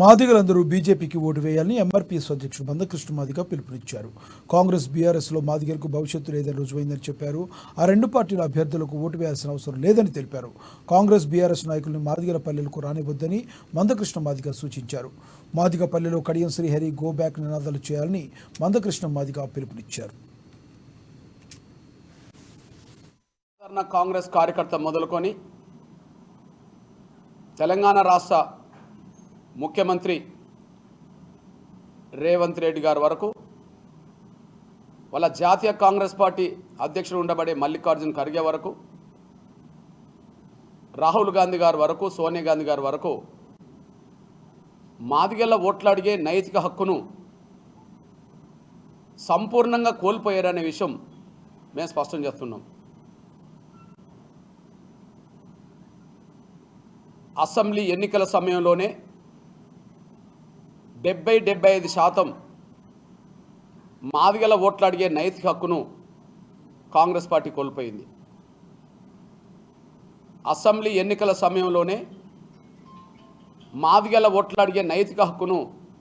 మాదిగలందరూ బీజేపీకి ఓటు వేయాలని ఎంఆర్పీఎస్ అధ్యక్షుడు మందకృష్ణ మాదిగ పిలుపునిచ్చారు. కాంగ్రెస్ బీఆర్ఎస్లో మాదిగలకు భవిష్యత్తు లేదని రుజువైందని చెప్పారు. ఆ రెండు పార్టీల అభ్యర్థులకు ఓటు వేయాల్సిన అవసరం లేదని తెలిపారు. కాంగ్రెస్ బీఆర్ఎస్ నాయకుల్ని మాదిగల పల్లెలకు రానివద్దని మందకృష్ణ మాదిగ సూచించారు. మాదిగ పల్లెలో కడియం శ్రీహరి గో బ్యాక్ నినాదాలు చేయాలని మందకృష్ణ మాదిగ పిలుపునిచ్చారు. సాధారణ కాంగ్రెస్ కార్యకర్త మొదలుకొని తెలంగాణ రాష్ట్ర ముఖ్యమంత్రి రేవంత్ రెడ్డి గారి వరకు వాళ్ళ జాతీయ కాంగ్రెస్ పార్టీ అధ్యక్షుడు ఉండబడే మల్లికార్జున్ ఖర్గే వరకు రాహుల్ గాంధీ గారి వరకు సోనియా గాంధీ గారి వరకు మాదిగల్ల ఓట్లు అడిగే నైతిక హక్కును సంపూర్ణంగా కోల్పోయారనే విషయం మేము స్పష్టం చేస్తున్నాం. అసెంబ్లీ ఎన్నికల సమయంలోనే డెబ్బై డెబ్బై ఐదు శాతం మాదిగల ఓట్లు అడిగే నైతిక హక్కును కాంగ్రెస్ పార్టీ కోల్పోయింది. అసెంబ్లీ ఎన్నికల సమయంలోనే మాదిగల ఓట్లు అడిగే నైతిక హక్కును